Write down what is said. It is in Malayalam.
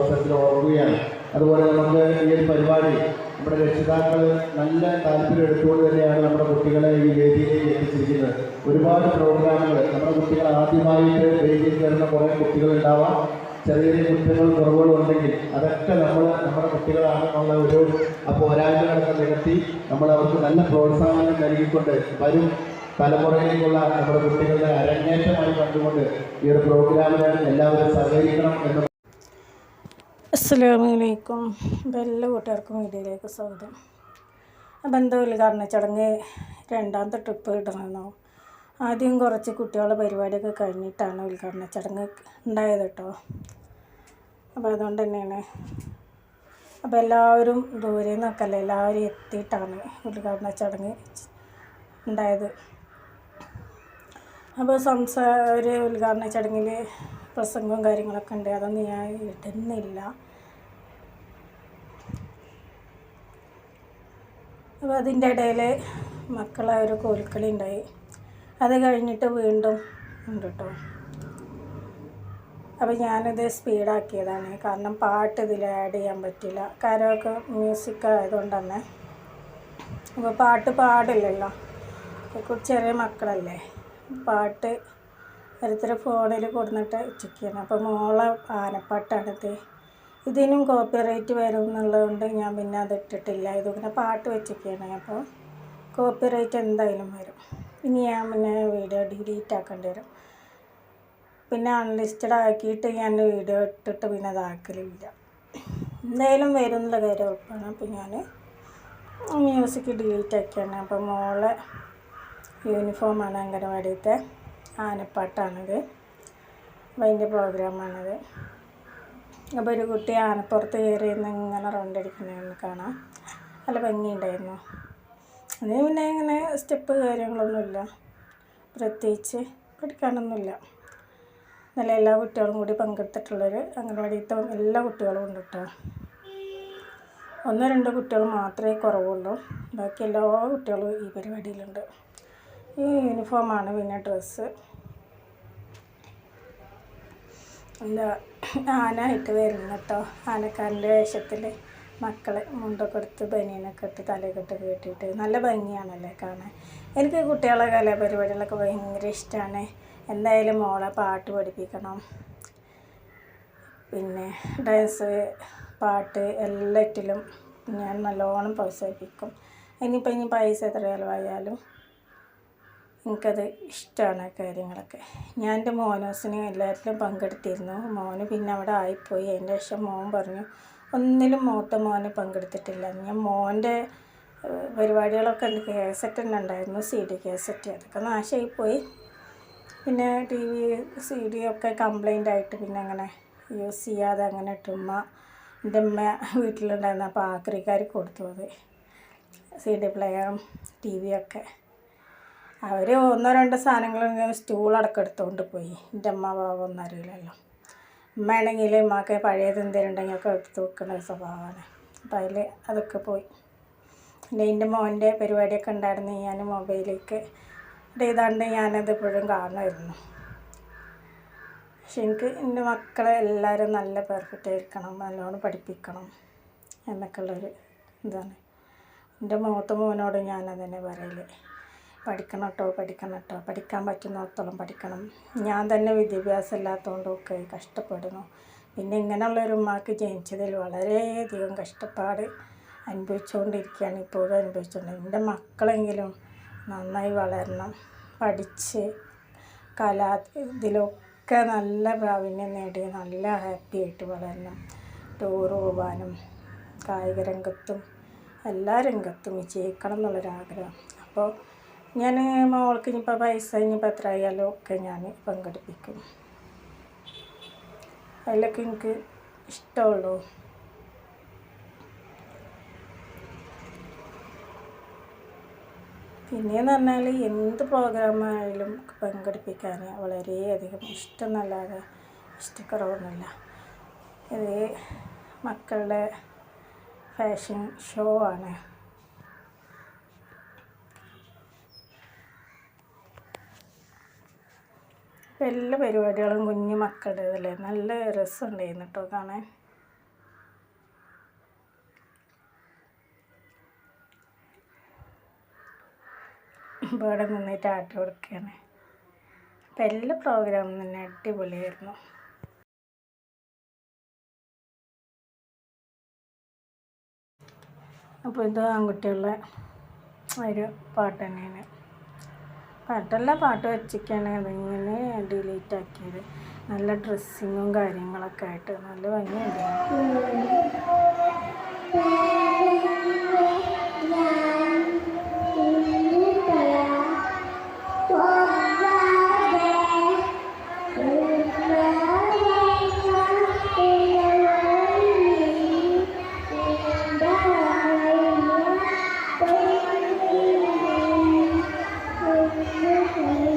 ഓർക്കുകയാണ് അതുപോലെ നമുക്ക് ഈ ഒരു പരിപാടി നമ്മുടെ രക്ഷിതാക്കൾ നല്ല താല്പര്യം എടുത്തുകൊണ്ട് തന്നെയാണ് നമ്മുടെ കുട്ടികളെ ഈ വേദിയിലേക്ക് എത്തിച്ചിരിക്കുന്നത്. ഒരുപാട് പ്രോഗ്രാമുകൾ നമ്മുടെ കുട്ടികൾ ആദ്യമായിട്ട് വേദിയിൽ കയറുന്ന കുറേ കുട്ടികളുണ്ടാവാം. ചെറിയ ചെറിയ കുറ്റങ്ങളും കുറവുകളും ഉണ്ടെങ്കിൽ അതൊക്കെ നമ്മൾ നമ്മുടെ കുട്ടികളാണെന്നുള്ള ഒരു ആ പോരായ്മകളൊക്കെ നികത്തി നമ്മൾ അവർക്ക് നല്ല പ്രോത്സാഹനം നൽകിക്കൊണ്ട് വരും തലമുറയിലേക്കുള്ള നമ്മുടെ കുട്ടികളുടെ അരങ്ങേറ്റമായി കണ്ടുകൊണ്ട് ഈ ഒരു പ്രോഗ്രാമിന് എല്ലാവരും സഹകരിക്കണം എന്ന് അസ്സലാമലൈക്കും. എല്ലാ കൂട്ടുകാർക്കും വീഡിയോയിലേക്ക് സ്വാഗതം. എന്താ ഉദ്ഘാടന ചടങ്ങ് രണ്ടാമത്തെ ട്രിപ്പ് ഇടണമെന്നോ ആദ്യം കുറച്ച് കുട്ടികളുടെ പരിപാടിയൊക്കെ കഴിഞ്ഞിട്ടാണ് ഉദ്ഘാടന ചടങ്ങ് ഉണ്ടായത് കേട്ടോ. അപ്പോൾ അതുകൊണ്ട് തന്നെയാണ്. അപ്പോൾ എല്ലാവരും ദൂരെ നിന്നൊക്കെ എല്ലാവരും എത്തിയിട്ടാണ് ഉദ്ഘാടന ചടങ്ങ് ഉണ്ടായത്. അപ്പോൾ സംസാര ഉദ്ഘാടന ചടങ്ങിൽ പ്രസംഗവും കാര്യങ്ങളൊക്കെ ഉണ്ട്. അതൊന്നും ഞാൻ ഇടുന്നില്ല. അപ്പോൾ അതിന്റെ ഇടയിൽ മക്കളെ ഒരു കോൽക്കളി ഉണ്ടായി. അത് കഴിഞ്ഞിട്ട് വീണ്ടും ഉണ്ട് കേട്ടോ. അപ്പോൾ ഞാനത് സ്പീഡാക്കിയതാണ്. കാരണം പാട്ട് ഇതിൽ ആഡ് ചെയ്യാൻ പറ്റില്ല. കരോക്കെ മ്യൂസിക് ആയതുകൊണ്ട് തന്നെ അപ്പോൾ പാട്ട് പാടില്ലല്ലോ. ചെറിയ മക്കളല്ലേ. പാട്ട് ഓരോരുത്തർ ഫോണിൽ കൊടുന്നിട്ട് ഉച്ചയ്ക്കാണ്. അപ്പോൾ മോളെ ആനപ്പാട്ടാണിത്. ഇതിനും കോപ്പിറൈറ്റ് വരും എന്നുള്ളതുകൊണ്ട് ഞാൻ പിന്നെ അത് ഇട്ടിട്ടില്ല ഇതിങ്ങനെ പാട്ട് വെച്ചൊക്കെയാണ്. അപ്പോൾ കോപ്പിറൈറ്റ് എന്തായാലും വരും. ഇനി ഞാൻ പിന്നെ വീഡിയോ ഡിലീറ്റ് ആക്കേണ്ടി വരും. പിന്നെ അൺലിസ്റ്റഡ് ആക്കിയിട്ട് ഞാൻ വീഡിയോ ഇട്ടിട്ട് പിന്നെ അതാക്കലില്ല എന്തായാലും വരും എന്നുള്ള കാര്യം ഉറപ്പാണ്. അപ്പോൾ ഞാൻ മ്യൂസിക് ഡിലീറ്റ് ആക്കിയാണ്. അപ്പോൾ മോളെ യൂണിഫോമാണ് അംഗനവാടിയത്തെ ആനപ്പാട്ടാണിത്. അപ്പോൾ അതിന്റെ പ്രോഗ്രാമാണിത് അപ്പോൾ ഒരു കുട്ടി ആനപ്പുറത്ത് കയറി നിന്ന് ഇങ്ങനെ റൗണ്ടടിക്കുന്നതെന്ന് കാണാം. നല്ല ഭംഗിയുണ്ടായിരുന്നു. അതിന് പിന്നെ ഇങ്ങനെ സ്റ്റെപ്പ് കാര്യങ്ങളൊന്നുമില്ല. പ്രത്യേകിച്ച് പഠിക്കാനൊന്നുമില്ല. നല്ല എല്ലാ കുട്ടികളും കൂടി പങ്കെടുത്തിട്ടുള്ളൊരു അംഗനവാടിയിലത്തെ എല്ലാ കുട്ടികളും ഉണ്ട് കേട്ടോ. ഒന്നോ രണ്ടോ കുട്ടികൾ മാത്രമേ കുറവുള്ളൂ. ബാക്കി എല്ലാ കുട്ടികളും ഈ പരിപാടിയിലുണ്ട്. ഈ യൂണിഫോമാണ് പിന്നെ ഡ്രസ്സ് എന്താ ആനായിട്ട് വരുന്നു കേട്ടോ. ആനക്കാരന്റെ വേഷത്തിൽ മക്കളെ മുണ്ടൊക്കെ എടുത്ത് ബനിയനൊക്കെ ഇട്ട് തലയൊക്കെ കെട്ടിയിട്ട് നല്ല ഭംഗിയാണല്ലേ കാണാൻ. എനിക്ക് കുട്ടികളെ കലാപരിപാടികളൊക്കെ ഭയങ്കര ഇഷ്ടമാണ്. എന്തായാലും മോളെ പാട്ട് പഠിപ്പിക്കണം. പിന്നെ ഡാൻസ് പാട്ട് എല്ലാറ്റിലും ഞാൻ നല്ലോണം പ്രോത്സാഹിപ്പിക്കും. ഇനിയിപ്പോൾ ഇനി പൈസ എത്ര ചിലവായാലും എനിക്കത് ഇഷ്ടമാണ് ആ കാര്യങ്ങളൊക്കെ. ഞാൻ എന്റെ മോനോസിന് എല്ലാറ്റിലും പങ്കെടുത്തിരുന്നു. മോന് പിന്നെ അവിടെ ആയിപ്പോയി. അതിന്റെ ശേഷം മോൻ പറഞ്ഞു ഒന്നിലും മൂത്ത മോന് പങ്കെടുത്തിട്ടില്ല. ഞാൻ മോന്റെ പരിപാടികളൊക്കെ ഉണ്ട് കേസറ്റ് തന്നെ ഉണ്ടായിരുന്നു സി ഡി കേസറ്റ്. അതൊക്കെ നാശമായിപ്പോയി പിന്നെ ടി വി സി ഡി ഒക്കെ കംപ്ലൈന്റ് ആയിട്ട് പിന്നെ അങ്ങനെ യൂസ് ചെയ്യാതെ അങ്ങനെ ഇട്ടുമ്മ എന്റെ ഉമ്മ വീട്ടിലുണ്ടായിരുന്നു അപ്പോൾ ആക്രിക്കാർ കൊടുത്തു അത്. സി ഡി പ്ലെയറും ടി വിയൊക്കെ അവർ ഒന്നോ രണ്ടോ സാധനങ്ങൾ സ്റ്റൂളടക്കം എടുത്തുകൊണ്ട് പോയി. എന്റെ അമ്മ ഭാവമൊന്നും അറിയില്ലല്ലോ. ഉമ്മയാണെങ്കിൽ ഉമ്മക്ക് പഴയത് എന്തെങ്കിലും ഒക്കെ എടുത്ത് വെക്കുന്ന സ്വഭാവമാണ്. അപ്പം അതിൽ അതൊക്കെ പോയി. പിന്നെ എന്റെ മോന്റെ പരിപാടിയൊക്കെ ഉണ്ടായിരുന്നു ഞാൻ മൊബൈലിലേക്ക്. ഇതാണ്ട് ഞാനത് എപ്പോഴും കാണുമായിരുന്നു. പക്ഷെ എനിക്ക് എന്റെ മക്കളെ എല്ലാവരും നല്ല പെർഫെക്റ്റ് ആയിരിക്കണം നല്ലോണം പഠിപ്പിക്കണം എന്നൊക്കെയുള്ളൊരു ഇതാണ്. എന്റെ മൂത്ത മോനോട് ഞാനതന്നെ പറയൽ. പഠിക്കണം കേട്ടോ പഠിക്കണം കേട്ടോ പഠിക്കാൻ പറ്റുന്നിടത്തോളം പഠിക്കണം. ഞാൻ തന്നെ വിദ്യാഭ്യാസം ഇല്ലാത്തതുകൊണ്ടൊക്കെ കഷ്ടപ്പെടുന്നു. പിന്നെ ഇങ്ങനെയുള്ളൊരു ഉമ്മാക്ക് ജനിച്ചതിൽ വളരെയധികം കഷ്ടപ്പാട് അനുഭവിച്ചുകൊണ്ടിരിക്കുകയാണ് ഇപ്പോഴും അനുഭവിച്ചുകൊണ്ട് എന്റെ മക്കളെങ്കിലും നന്നായി വളരണം. പഠിച്ച് കലാ ഇതിലൊക്കെ നല്ല പ്രാവീണ്യം നേടി നല്ല ഹാപ്പി ആയിട്ട് വളരണം. ടൂർ പോകാനും കായിക രംഗത്തും എല്ലാ രംഗത്തും വിജയിക്കണം എന്നുള്ളൊരാഗ്രഹം. അപ്പോൾ ഞാൻ മോൾക്ക് ഇനിയിപ്പോൾ പൈസ ഇനിയിപ്പോൾ എത്ര ആയാലും ഒക്കെ ഞാൻ പങ്കെടുപ്പിക്കും. അതിലൊക്കെ എനിക്ക് ഇഷ്ടമുള്ളൂ. പിന്നെയെന്ന് പറഞ്ഞാൽ എന്ത് പ്രോഗ്രാമായാലും പങ്കെടുപ്പിക്കാൻ വളരെയധികം ഇഷ്ടം എന്നല്ലാതെ ഇഷ്ടക്കുറവൊന്നുമില്ല. ഇത് മക്കളുടെ ഫാഷൻ ഷോ ആണ്. എല്ലാ പരിപാടികളും കുഞ്ഞു മക്കളുടേതല്ലേ നല്ല രസമുണ്ടായിരുന്നു കേട്ടോ കാണാൻ. ഇവിടെ നിന്നിട്ട് ആട്ട കൊടുക്കുകയാണ്. അപ്പം എല്ലാ പ്രോഗ്രാമും തന്നെ അടിപൊളിയായിരുന്നു. അപ്പോൾ ഇത് ആൺകുട്ടികളുടെ ഒരു പാട്ട് തന്നെയാണ്. പാട്ടല്ല പാട്ട് വെച്ചിട്ടാണ് അതിങ്ങനെ ഡിലീറ്റ് ആക്കിയത്. നല്ല ഡ്രസ്സിങ്ങും കാര്യങ്ങളൊക്കെ ആയിട്ട് നല്ല ഭംഗിയുണ്ടായിരുന്നു Thank you.